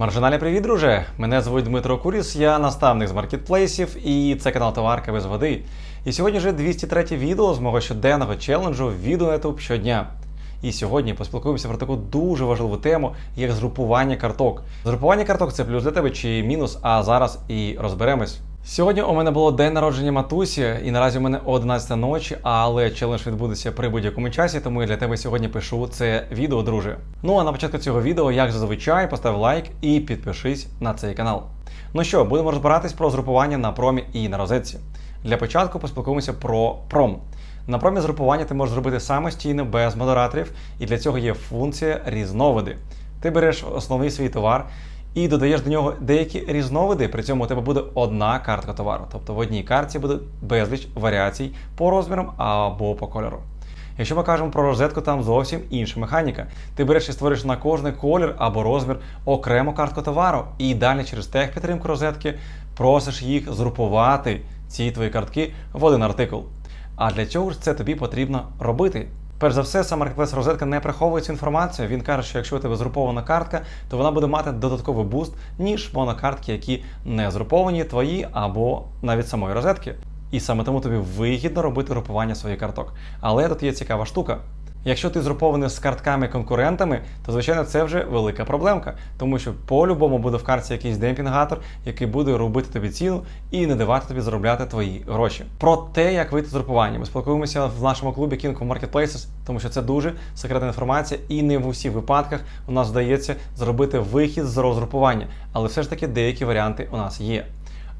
Маржинальний привіт, друже! Мене звуть Дмитро Куріс, я наставник з маркетплейсів, і це канал Товарка без води. І сьогодні вже 203 відео з мого щоденного челенджу відео YouTube щодня. І сьогодні поспілкуємося про таку дуже важливу тему, як згрупування карток. Згрупування карток це плюс для тебе чи мінус, а зараз і розберемось. Сьогодні у мене було день народження матусі, і наразі у мене 11 ночі, але челендж відбудеться при будь-якому часі, тому я для тебе сьогодні пишу це відео, друже. Ну а на початку цього відео, як зазвичай, постав лайк і підпишись на цей канал. Ну що, будемо розбиратись про згрупування на промі і на розетці. Для початку поспілкуємося про пром. На промі згрупування ти можеш зробити самостійно без модераторів, і для цього є функція різновиди. Ти береш основний свій товар і додаєш до нього деякі різновиди, при цьому у тебе буде одна картка товару. Тобто в одній картці буде безліч варіацій по розмірам або по кольору. Якщо ми кажемо про розетку, там зовсім інша механіка. Ти береш і створиш на кожний колір або розмір окрему картку товару, і далі через техпідтримку розетки просиш їх згрупувати ці твої картки в один артикул. А для цього ж це тобі потрібно робити. Перш за все, сам Marketplace розетка не приховує цю інформацію. Він каже, що якщо у тебе згрупована картка, то вона буде мати додатковий буст, ніж монокартки, які не згруповані твої або навіть самої розетки. І саме тому тобі вигідно робити групування своїх карток. Але тут є цікава штука. Якщо ти згрупований з картками-конкурентами, то звичайно це вже велика проблемка, тому що по-любому буде в картці якийсь демпінгатор, який буде робити тобі ціну і не давати тобі заробляти твої гроші. Про те, як вийти з групування, ми спілкуємося в нашому клубі King of Marketplaces, тому що це дуже секретна інформація, і не в усіх випадках у нас вдається зробити вихід з розгрупування, але все ж таки деякі варіанти у нас є.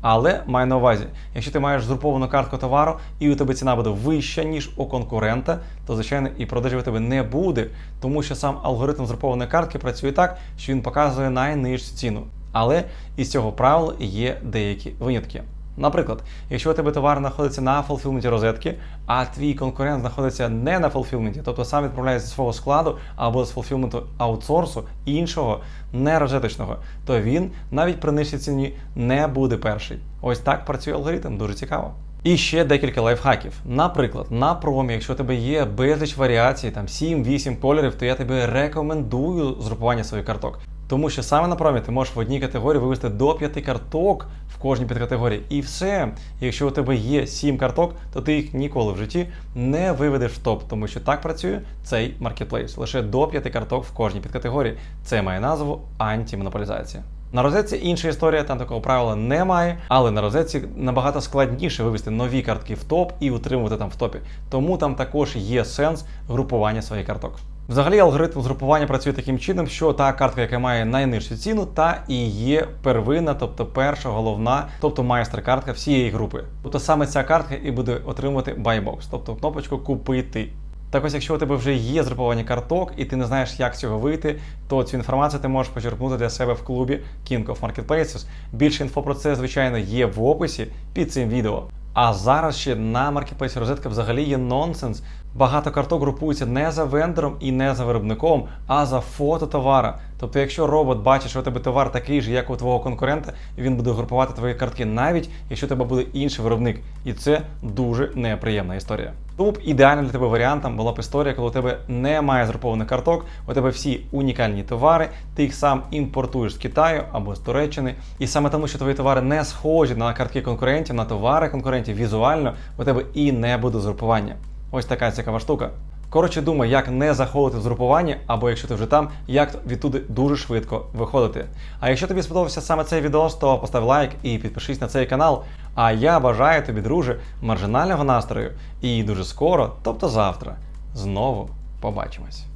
Але маю на увазі, якщо ти маєш згруповану картку товару і у тебе ціна буде вища, ніж у конкурента, то звичайно і продажів у тебе не буде, тому що сам алгоритм згрупованої картки працює так, що він показує найнижчу ціну. Але із цього правила є деякі винятки. Наприклад, якщо у тебе товар знаходиться на фулфілменті розетки, а твій конкурент знаходиться не на фулфілменті, тобто сам відправляється зі свого складу або з фулфілменту аутсорсу іншого, не розеточного, то він навіть при нижчій ціні не буде перший. Ось так працює алгоритм, дуже цікаво. І ще декілька лайфхаків. Наприклад, на промі, якщо у тебе є безліч варіацій, там 7-8 кольорів, то я тобі рекомендую згрупування своїх карток. Тому що саме на промі ти можеш в одній категорії вивести до 5 карток в кожній підкатегорії. І все. Якщо у тебе є 7 карток, то ти їх ніколи в житті не виведеш в топ, тому що так працює цей маркетплейс. Лише до 5 карток в кожній підкатегорії. Це має назву антимонополізація. На розетці інша історія, там такого правила немає, але на розетці набагато складніше вивести нові картки в топ і утримувати там в топі. Тому там також є сенс групування своїх карток. Взагалі, алгоритм згрупування працює таким чином, що та картка, яка має найнижчу ціну, та і є первинна, тобто перша, головна, тобто майстер-картка всієї групи. Тобто саме ця картка і буде отримувати байбокс, тобто кнопочку Купити. Так ось, якщо у тебе вже є згруповані карток, і ти не знаєш, як цього вийти, то цю інформацію ти можеш почерпнути для себе в клубі King of Marketplaces. Більше інфо про це, звичайно, є в описі під цим відео. А зараз ще на маркетплейсі розетка взагалі є нонсенс. Багато карток групуються не за вендором і не за виробником, а за фото товара. Тобто, якщо робот бачить, що у тебе товар такий же, як у твого конкурента, він буде групувати твої картки, навіть якщо у тебе буде інший виробник. І це дуже неприємна історія. Тому б ідеальним для тебе варіантом була б історія, коли у тебе немає згрупованих карток, у тебе всі унікальні товари, ти їх сам імпортуєш з Китаю або з Туреччини. І саме тому, що твої товари не схожі на картки конкурентів, на товари конкурентів візуально, у тебе і не буде згрупування. Ось така цікава штука. Коротше, думай, як не заходити в згрупування, або якщо ти вже там, як відтуди дуже швидко виходити. А якщо тобі сподобався саме цей відео, то постав лайк і підпишись на цей канал. А я бажаю тобі, друже, маржинального настрою і дуже скоро, тобто завтра, знову побачимось.